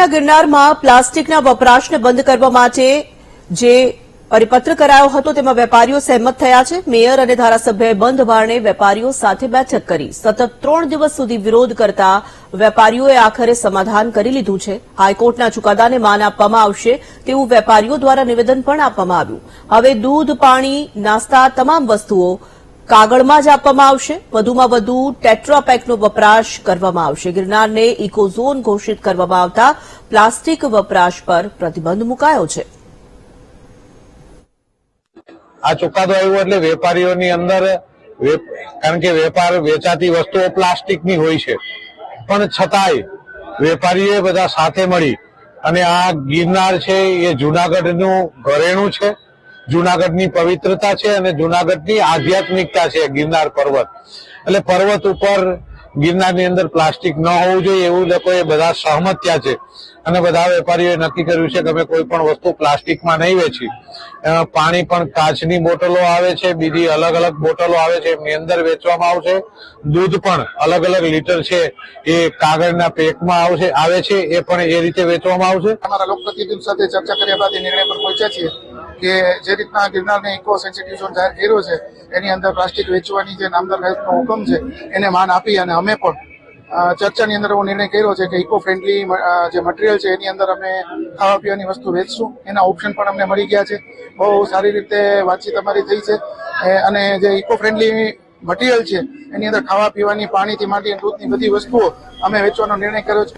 જૂનાગઢના ગિરનારમાં પ્લાસ્ટિકના વપરાશને બંધ કરવા માટે જે પરિપત્ર કરાયો હતો, તેમાં વેપારીઓ સહેમત થયા છે. મેયર અને ધારાસભ્યએ બંધ બારણે વેપારીઓ સાથે બેઠક કરી. સતત ત્રણ દિવસ સુધી વિરોધ કરતા વેપારીઓએ આખરે સમાધાન કરી લીધું છે. હાઈકોર્ટના ચુકાદાને માન આપવામાં આવશે તેવું વેપારીઓ દ્વારા નિવેદન પણ આપવામાં આવ્યું. હવે દૂધ, પાણી, નાસ્તા, તમામ વસ્તુઓ કાગળમાં જ આપવામાં આવશે. વધુમાં વધુ ટેટ્રાપેકનો વપરાશ કરવામાં આવશે. ગિરનારને ઇકોઝોન ઘોષિત કરવામાં આવતા પ્લાસ્ટિક વપરાશ પર પ્રતિબંધ મુકાયો છે. આ ચુકાદો આવ્યો એટલે વેપારીઓની અંદર કારણ કે વેપાર વેચાતી વસ્તુઓ પ્લાસ્ટિકની હોય છે. પણ છતાંય વેપારીએ બધા સાથે મળી અને આ ગિરનાર છે એ જુનાગઢનું ઘરેણું છે. જુનાગઢની પવિત્રતા છે અને જુનાગઢની આધ્યાત્મિકતા છે ગિરનાર પર્વત. એટલે પર્વત ઉપર ગિરનારની અંદર પ્લાસ્ટિક ન હોવું જોઈએ એવું લોકોએ બધા સહમત થયા છે. અને બધા વેપારીઓએ નક્કી કર્યું છે કે અમે કોઈ પણ વસ્તુ પ્લાસ્ટિકમાં નહીં વેચી. એમાં પાણી પણ કાચની બોટલો આવે છે, બીજી અલગ અલગ બોટલો આવે છે, એમની અંદર વેચવામાં આવશે. દૂધ પણ અલગ અલગ લીટર છે, એ કાગળના પેકમાં આવશે, આવે છે, એ પણ એ રીતે વેચવામાં આવશે. અમારા લોકપ્રતિનિધિ સાથે ચર્ચા કર્યા બાદ નિર્ણય પર પહોંચ્યા છીએ. કે જે રીતના ગિરનારને ઇકો સેન્સિટિવ ઝોન જાહેર કર્યો છે, એની અંદર પ્લાસ્ટિક વેચવાની જે નામદાર સાહેબનો હુકમ છે, એને માન આપી અને અમે પણ ચર્ચાની અંદર એવો નિર્ણય કર્યો છે કે ઇકો ફ્રેન્ડલી જે મટીરિયલ છે, એની અંદર અમે ખાવા પીવાની વસ્તુ વેચશું. એના ઓપ્શન પણ અમને મળી ગયા છે. બહુ સારી રીતે વાતચીત અમારી થઈ છે. અને જે ઇકો ફ્રેન્ડલી મટીરિયલ છે, એની અંદર ખાવા પીવાની, પાણીથી માંડી દૂધની બધી વસ્તુઓ અમે વેચવાનો નિર્ણય કર્યો છે.